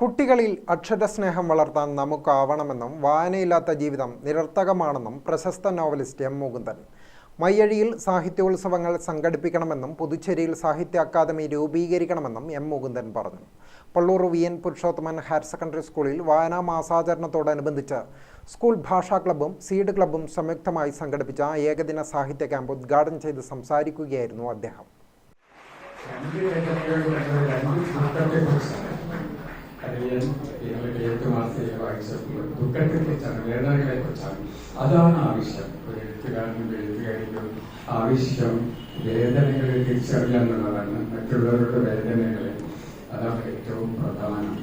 കുട്ടികളിൽ അക്ഷരസ്നേഹം വളർത്താൻ നമുക്കാവണമെന്നും വായനയില്ലാത്ത ജീവിതം നിരർത്ഥകമാണെന്നും പ്രശസ്ത നോവലിസ്റ്റ് എം മുകുന്ദൻ. മയ്യഴിയിൽ സാഹിത്യോത്സവങ്ങൾ സംഘടിപ്പിക്കണമെന്നും പുതുച്ചേരിയിൽ സാഹിത്യ അക്കാദമി രൂപീകരിക്കണമെന്നും എം മുകുന്ദൻ പറഞ്ഞു. Palloor V N Purushothaman higher secondary സ്കൂളിൽ വായനാ മാസാചരണത്തോടനുബന്ധിച്ച് സ്കൂൾ ഭാഷാ ക്ലബ്ബും സീഡ് ക്ലബ്ബും സംയുക്തമായി സംഘടിപ്പിച്ച ഏകദിന സാഹിത്യ ക്യാമ്പ് ഉദ്ഘാടനം ചെയ്ത് സംസാരിക്കുകയായിരുന്നു അദ്ദേഹം. അതാണ് ആവശ്യം. ഒരു എഴുത്തുകാരനും എഴുത്തുകാരിക്കും ആവശ്യം വേദനകളെ തിരിച്ചറിയുക എന്നുള്ളതാണ് മറ്റുള്ളവരുടെ വേദനകളെ അതാണ് ഏറ്റവും പ്രധാനം.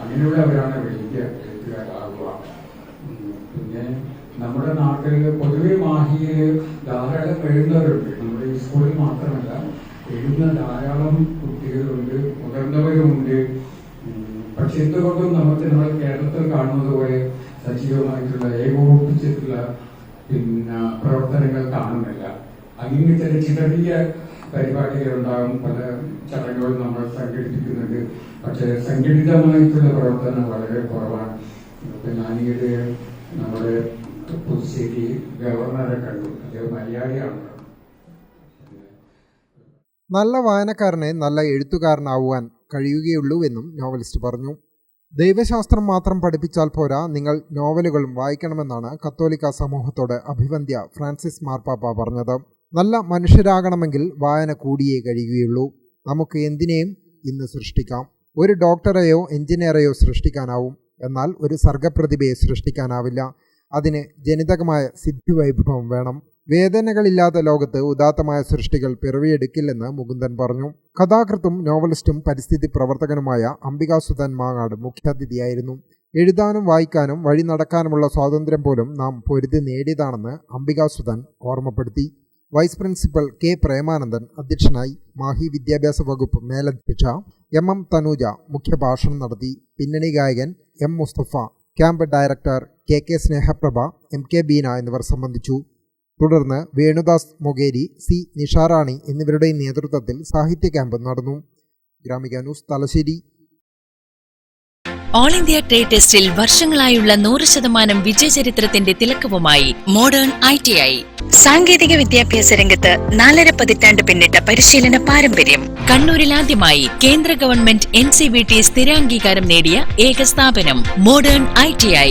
അങ്ങനെയുള്ളവരാണ് വലിയ എഴുത്തുകാരാകുക പിന്നെ നമ്മുടെ നാട്ടിൽ പൊതുവെ മാഹിയിൽ ധാരാളം എഴുതുന്നവരുണ്ട്. നമ്മുടെ ഈ സ്കൂളിൽ മാത്രമല്ല എഴുതുന്ന ധാരാളം കുട്ടികളുണ്ട്. ഉം, പക്ഷെ എന്തുകൊണ്ടും നമുക്ക് നമ്മുടെ കേരളത്തിൽ കാണുന്നത് പോലെ സജീവമായിട്ടുള്ള ഏകോപിപ്പിച്ചിട്ടുള്ള പിന്നെ പ്രവർത്തനങ്ങൾ കാണുന്നില്ല. അങ്ങനെ ചില ചിതറിയ പരിപാടികൾ ഉണ്ടാകും പല ചടങ്ങുകളും നമ്മൾ സംഘടിപ്പിക്കുന്നുണ്ട്. പക്ഷേ സംഘടിതമായിട്ടുള്ള പ്രവർത്തനം വളരെ കുറവാണ്. ഇപ്പൊ ഞാനീട് നമ്മുടെ പുതുശ്ശേരി ഗവർണറെ കണ്ടു. അദ്ദേഹം മലയാളിയാണ്. നല്ല വായനക്കാരനെ നല്ല എഴുത്തുകാരനാവുവാൻ കഴിയുകയുള്ളൂവെന്നും നോവലിസ്റ്റ് പറഞ്ഞു. ദൈവശാസ്ത്രം മാത്രം പഠിപ്പിച്ചാൽ പോരാ നിങ്ങൾ നോവലുകളും വായിക്കണമെന്നാണ് കത്തോലിക്ക സമൂഹത്തോട് അഭിവന്ധ്യ ഫ്രാൻസിസ് മാർപ്പാപ്പ പറഞ്ഞത്. നല്ല മനുഷ്യരാകണമെങ്കിൽ വായന കൂടിയേ കഴിയുകയുള്ളൂ. നമുക്ക് എന്തിനേയും ഇന്ന് സൃഷ്ടിക്കാം. ഒരു ഡോക്ടറെയോ എഞ്ചിനീയറെയോ സൃഷ്ടിക്കാനാവും. എന്നാൽ ഒരു സർഗപ്രതിഭയെ സൃഷ്ടിക്കാനാവില്ല. അതിന് ജനിതകമായ സിദ്ധിവൈഭവം വേണം. വേദനകളില്ലാത്ത ലോകത്ത് ഉദാത്തമായ സൃഷ്ടികൾ പിറവിയെടുക്കില്ലെന്ന് മുകുന്ദൻ പറഞ്ഞു. കഥാകൃത്തും നോവലിസ്റ്റും പരിസ്ഥിതി പ്രവർത്തകനുമായ അംബികാസുധൻ മാങ്ങാട് മുഖ്യാതിഥിയായിരുന്നു. എഴുതാനും വായിക്കാനും വഴി നടക്കാനുമുള്ള സ്വാതന്ത്ര്യം പോലും നാം പൊരുതി നേടിയതാണെന്ന് അംബികാസുധൻ ഓർമ്മപ്പെടുത്തി. വൈസ് പ്രിൻസിപ്പൽ കെ പ്രേമാനന്ദൻ അധ്യക്ഷനായി മാഹി വിദ്യാഭ്യാസ വകുപ്പ് മേലധ്യക്ഷ എം എം തനൂജ മുഖ്യഭാഷണം നടത്തി. പിന്നണി ഗായകൻ M Musthafa camp director K K Snehaprabha M K Beena എന്നിവർ സംബന്ധിച്ചു. തുടർന്ന് വേണുദാസ് മൊഗേരി സി നിഷാറാണി എന്നിവരുടെ നേതൃത്വത്തിൽ സാഹിത്യ ക്യാമ്പ് നടന്നു. Gramika news Thalassery. All India trade ടെസ്റ്റിൽ വർഷങ്ങളായുള്ള നൂറ് ശതമാനം വിജയചരിത്രത്തിന്റെ തിലക്കവുമായി മോഡേൺ ഐ ടി ഐ സാങ്കേതിക വിദ്യാഭ്യാസ രംഗത്ത് നാലര പതിറ്റാണ്ട് പിന്നിട്ട പരിശീലന പാരമ്പര്യം. കണ്ണൂരിൽ ആദ്യമായി കേന്ദ്ര government N C V T സ്ഥിരാംഗീകാരം നേടിയ ഏക സ്ഥാപനം മോഡേൺ ഐ ടി ഐ